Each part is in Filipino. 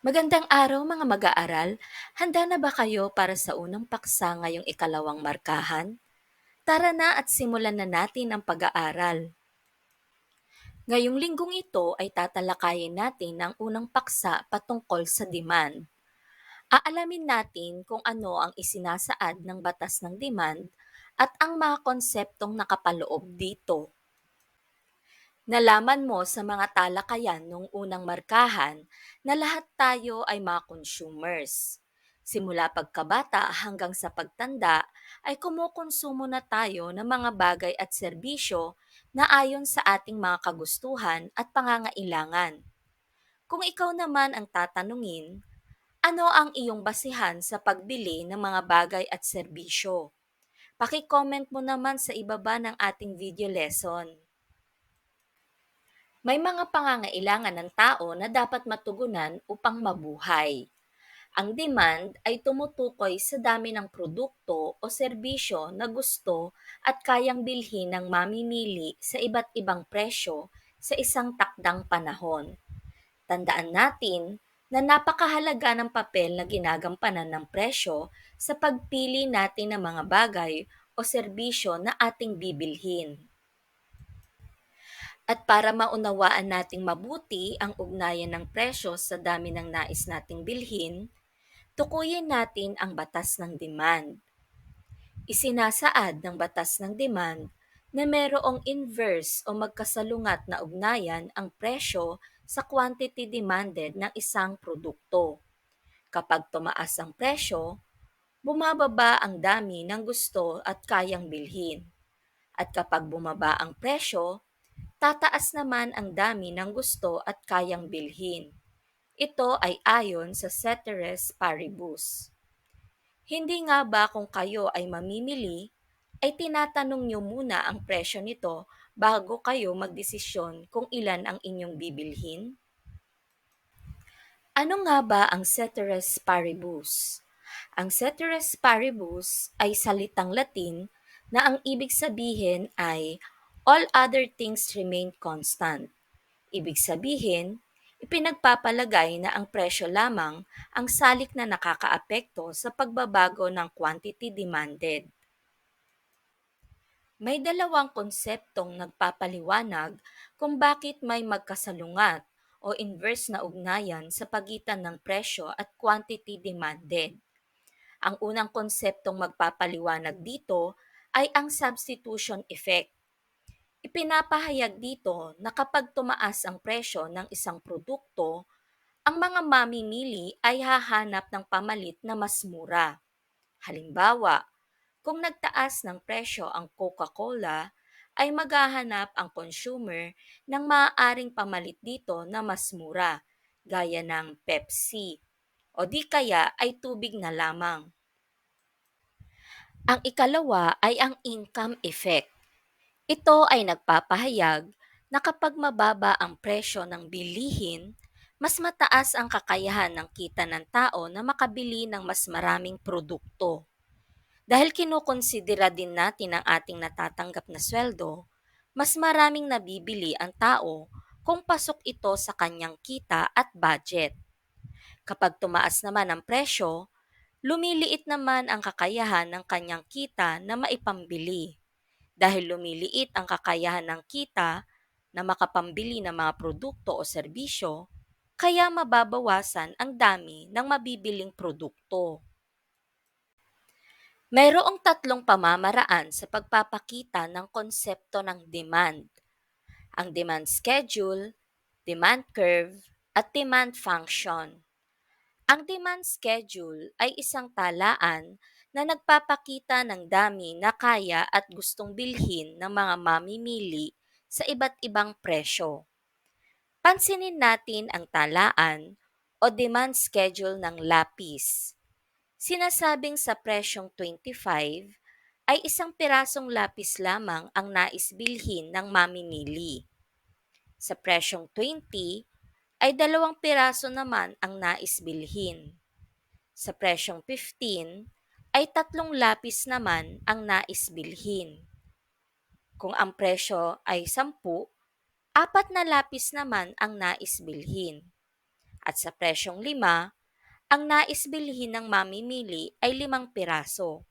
Magandang araw mga mag-aaral. Handa na ba kayo para sa unang paksa ngayong ikalawang markahan? Tara na at simulan na natin ang pag-aaral. Ngayong linggong ito ay tatalakayin natin ang unang paksa patungkol sa demand. Aalamin natin kung ano ang isinasaad ng batas ng demand at ang mga konseptong nakapaloob dito. Nalaman mo sa mga talakayan nung unang markahan na lahat tayo ay mga consumers. Simula pagkabata hanggang sa pagtanda ay kumukonsumo na tayo ng mga bagay at serbisyo na ayon sa ating mga kagustuhan at pangangailangan. Kung ikaw naman ang tatanungin, ano ang iyong basihan sa pagbili ng mga bagay at serbisyo? Paki-comment mo naman sa ibaba ng ating video lesson. May mga pangangailangan ng tao na dapat matugunan upang mabuhay. Ang demand ay tumutukoy sa dami ng produkto o serbisyo na gusto at kayang bilhin ng mamimili sa iba't ibang presyo sa isang takdang panahon. Tandaan natin na napakahalaga ng papel na ginagampanan ng presyo sa pagpili natin ng mga bagay o serbisyo na ating bibilhin. At para maunawaan nating mabuti ang ugnayan ng presyo sa dami ng nais nating bilhin, tukuyin natin ang batas ng demand. Isinasaad ng batas ng demand na mayroong inverse o magkasalungat na ugnayan ang presyo sa quantity demanded ng isang produkto. Kapag tumaas ang presyo, bumababa ang dami ng gusto at kayang bilhin. At kapag bumaba ang presyo, tataas naman ang dami ng gusto at kayang bilhin. Ito ay ayon sa ceteris paribus. Hindi nga ba kung kayo ay mamimili, ay tinatanong nyo muna ang presyo nito bago kayo magdesisyon kung ilan ang inyong bibilhin? Ano nga ba ang ceteris paribus? Ang ceteris paribus ay salitang Latin na ang ibig sabihin ay all other things remain constant. Ibig sabihin, ipinagpapalagay na ang presyo lamang ang salik na nakakaapekto sa pagbabago ng quantity demanded. May dalawang konseptong nagpapaliwanag kung bakit may magkasalungat o inverse na ugnayan sa pagitan ng presyo at quantity demanded. Ang unang konseptong magpapaliwanag dito ay ang substitution effect Ipinapahayag dito na kapag tumaas ang presyo ng isang produkto, ang mga mamimili ay hahanap ng pamalit na mas mura. Halimbawa, kung nagtaas ng presyo ang Coca-Cola, ay maghahanap ang consumer ng maaaring pamalit dito na mas mura, gaya ng Pepsi, o di kaya ay tubig na lamang. Ang ikalawa ay ang income effect ito ay nagpapahayag na kapag mababa ang presyo ng bilihin, mas mataas ang kakayahan ng kita ng tao na makabili ng mas maraming produkto. Dahil kinukonsidera din natin ang ating natatanggap na sweldo, mas maraming nabibili ang tao kung pasok ito sa kanyang kita at budget. Kapag tumaas naman ang presyo, lumiliit naman ang kakayahan ng kanyang kita na maipambili dahil lumiliit ang kakayahan ng kita na makapambili ng mga produkto o serbisyo, kaya mababawasan ang dami ng mabibiling produkto. Mayroong tatlong pamamaraan sa pagpapakita ng konsepto ng demand. Ang demand schedule, demand curve, at demand function. Ang demand schedule ay isang talaan na nagpapakita ng dami na kaya at gustong bilhin ng mga mamimili sa iba't ibang presyo. Pansinin natin ang talaan o demand schedule ng lapis. Sinasabing sa presyong 25 ay isang pirasong lapis lamang ang nais bilhin ng mamimili. Sa presyong 20 ay dalawang piraso naman ang nais bilhin. Sa presyong 15 ay tatlong lapis naman ang nais bilhin. Kung ang presyo ay 10, apat na lapis naman ang nais bilhin. At sa presyong 5, ang nais bilhin ng mamimili ay limang piraso.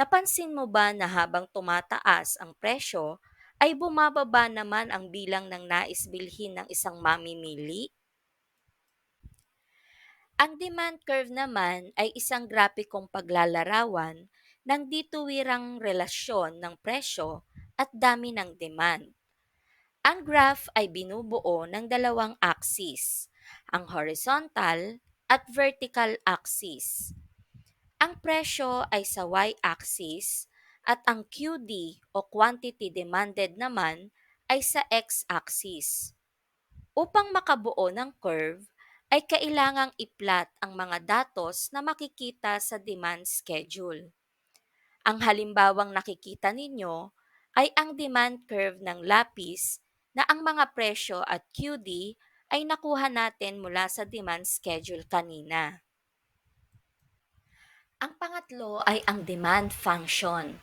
Napansin mo ba na habang tumataas ang presyo, ay bumababa naman ang bilang ng nais bilhin ng isang mamimili? Ang demand curve naman ay isang grapikong paglalarawan ng dituwirang relasyon ng presyo at dami ng demand. Ang graph ay binubuo ng dalawang axis, ang horizontal at vertical axis. Ang presyo ay sa y-axis at ang QD o quantity demanded naman ay sa x-axis. Upang makabuo ng curve, ay kailangang i-plot ang mga datos na makikita sa demand schedule. Ang halimbawang nakikita ninyo ay ang demand curve ng lapis na ang mga presyo at QD ay nakuha natin mula sa demand schedule kanina. Ang pangatlo ay ang demand function.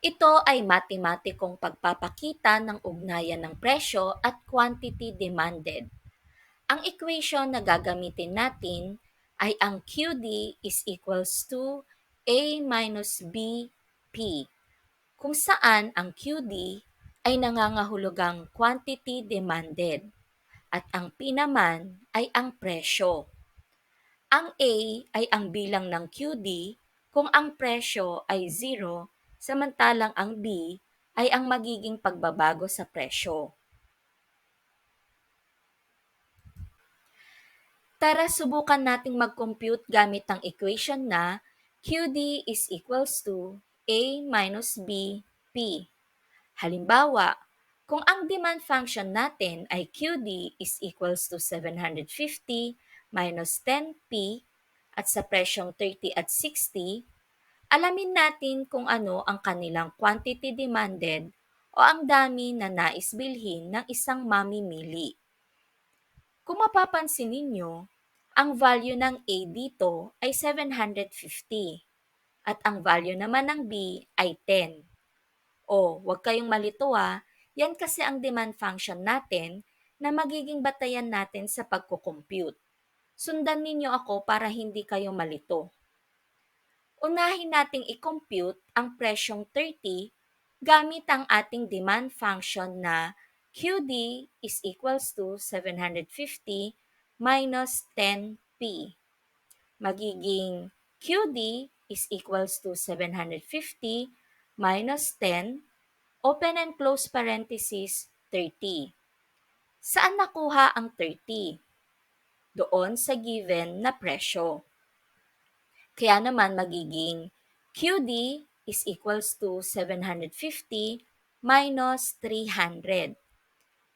Ito ay matematikong pagpapakita ng ugnayan ng presyo at quantity demanded. Ang equation na gagamitin natin ay ang QD is equals to A minus B P, kung saan ang QD ay nangangahulugang quantity demanded at ang P naman ay ang presyo. Ang A ay ang bilang ng QD kung ang presyo ay 0, samantalang ang B ay ang magiging pagbabago sa presyo. Tara subukan nating mag-compute gamit ang equation na QD is equals to A minus B P. Halimbawa, kung ang demand function natin ay QD is equals to 750 minus 10P at sa presyong 30 at 60, alamin natin kung ano ang kanilang quantity demanded o ang dami na nais bilhin ng isang mamimili. Kung mapapansin ninyo, ang value ng A dito ay 750 at ang value naman ng B ay 10. O, huwag kayong malito ah, yan kasi ang demand function natin na magiging batayan natin sa pagkukompute. Sundan ninyo ako para hindi kayo malito. Unahin nating i-compute ang presyong 30 gamit ang ating demand function na QD is equals to 750 minus 10p. Magiging QD is equals to 750 minus 10, open and close parenthesis, 30. Saan nakuha ang 30? Doon sa given na presyo. Kaya naman magiging QD is equals to 750 minus 300.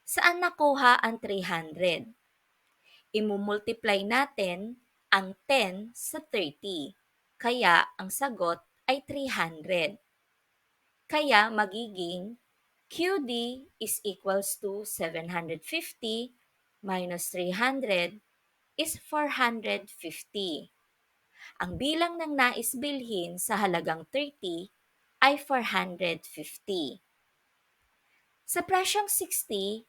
Saan nakuha ang 300? Imumultiply natin ang 10 sa 30. Kaya ang sagot ay 300. Kaya magiging QD is equals to 750 minus 300 is 450. Ang bilang ng nais bilhin sa halagang 30 ay 450. Sa presyong 60,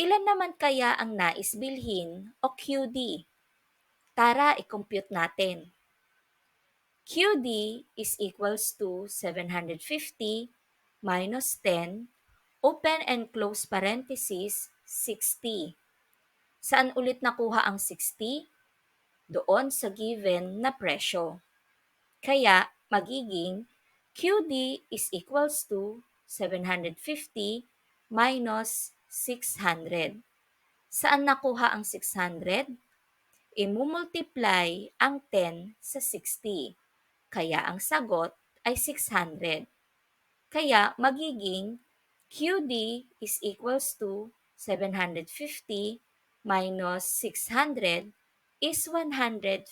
Ilan naman kaya ang nais bilhin o QD? Tara, i-compute natin. QD is equals to 750 minus 10, open and close parenthesis, 60. Saan ulit nakuha ang 60? Doon sa given na presyo. Kaya magiging QD is equals to 750 minus 600. Saan nakuha ang 600? Imumultiply ang 10 sa 60. Kaya ang sagot ay 600. Kaya magiging QD is equals to 750 minus 600 is 150.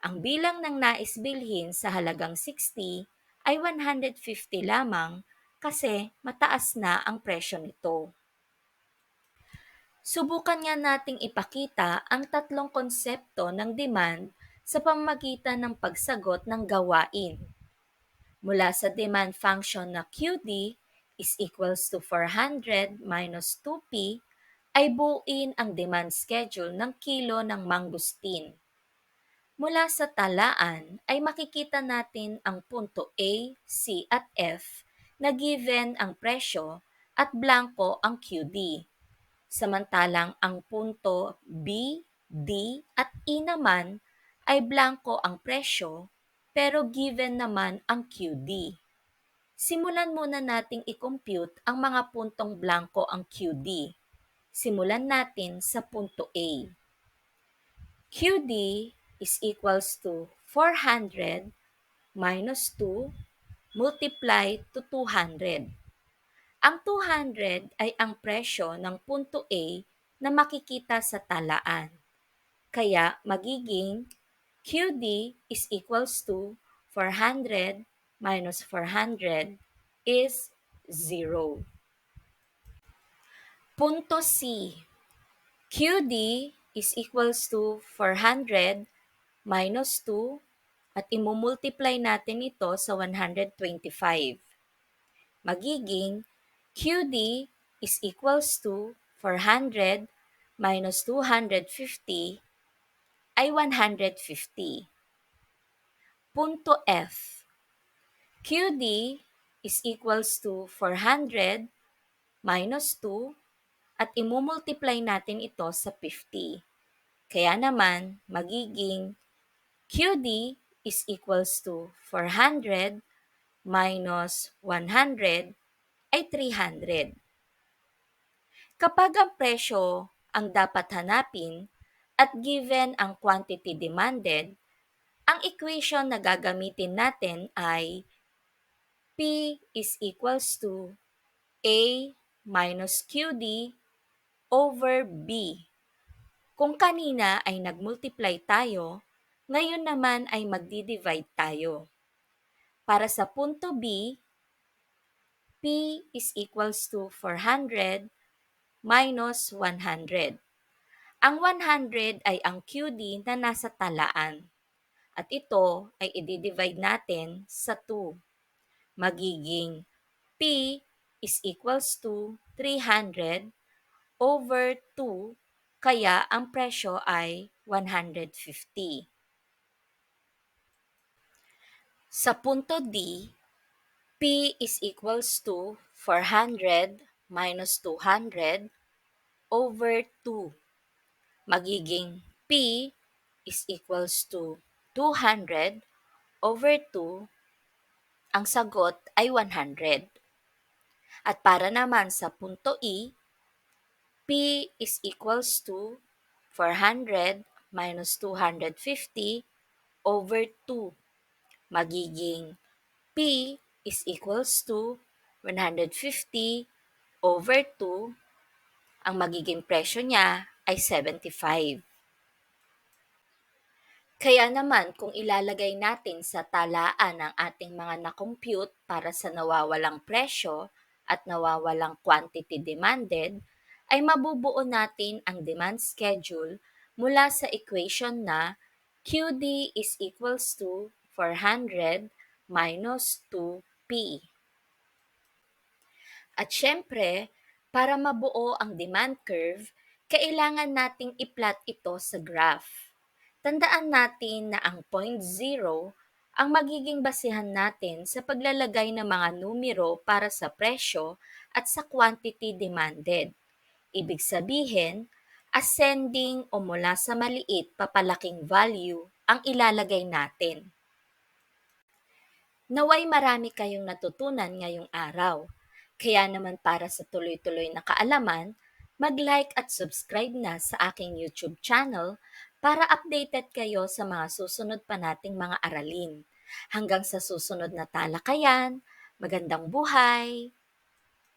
Ang bilang ng nais bilhin sa halagang 60 ay 150 lamang kasi mataas na ang presyo nito. Subukan nga nating ipakita ang tatlong konsepto ng demand sa pamamagitan ng pagsagot ng gawain. Mula sa demand function na QD is equals to 400 minus 2P ay buuin ang demand schedule ng kilo ng mangustin. Mula sa talaan ay makikita natin ang punto A, C at F na given ang presyo at blanco ang QD. Samantalang ang punto B, D at E naman ay blanco ang presyo pero given naman ang QD. Simulan muna nating i-compute ang mga puntong blanco ang QD. Simulan natin sa punto A. QD is equals to 400 minus 2 multiply to 200. Ang 200 ay ang presyo ng punto A na makikita sa talaan. Kaya magiging QD is equals to 400 minus 400 is 0. Punto C. QD is equals to 400 minus 2 at imumultiply natin ito sa 125. Magiging QD is equals to 400 minus 250 ay 150. Punto F. QD is equals to 400 minus 2 at imumultiply natin ito sa 50. Kaya naman, magiging QD is equals to 400 minus 100 ay 300. Kapag ang presyo ang dapat hanapin at given ang quantity demanded, ang equation na gagamitin natin ay P is equals to A minus QD over B. Kung kanina ay nagmultiply tayo, ngayon naman ay magdi-divide tayo. Para sa punto B, P is equals to 400 minus 100. Ang 100 ay ang QD na nasa talaan. At ito ay i-divide natin sa 2. Magiging P is equals to 300 over 2, kaya ang presyo ay 150. Sa punto D, P is equals to 400 minus 200 over 2. Magiging P is equals to 200 over 2. Ang sagot ay 100. At para naman sa punto E, P is equals to 400 minus 250 over 2. Magiging P is equals to 150 over 2. Ang magiging presyo niya ay 75. Kaya naman kung ilalagay natin sa talaan ang ating mga na-compute para sa nawawalang presyo at nawawalang quantity demanded, ay mabubuo natin ang demand schedule mula sa equation na QD is equals to 400 minus 2P. At syempre, para mabuo ang demand curve, kailangan nating i-plot ito sa graph. Tandaan natin na ang point 0 ang magiging basihan natin sa paglalagay ng mga numero para sa presyo at sa quantity demanded. Ibig sabihin, ascending o mula sa maliit papalaking value ang ilalagay natin. Naway marami kayong natutunan ngayong araw. Kaya naman para sa tuloy-tuloy na kaalaman, mag-like at subscribe na sa aking YouTube channel para updated kayo sa mga susunod pa nating mga aralin. Hanggang sa susunod na talakayan, magandang buhay!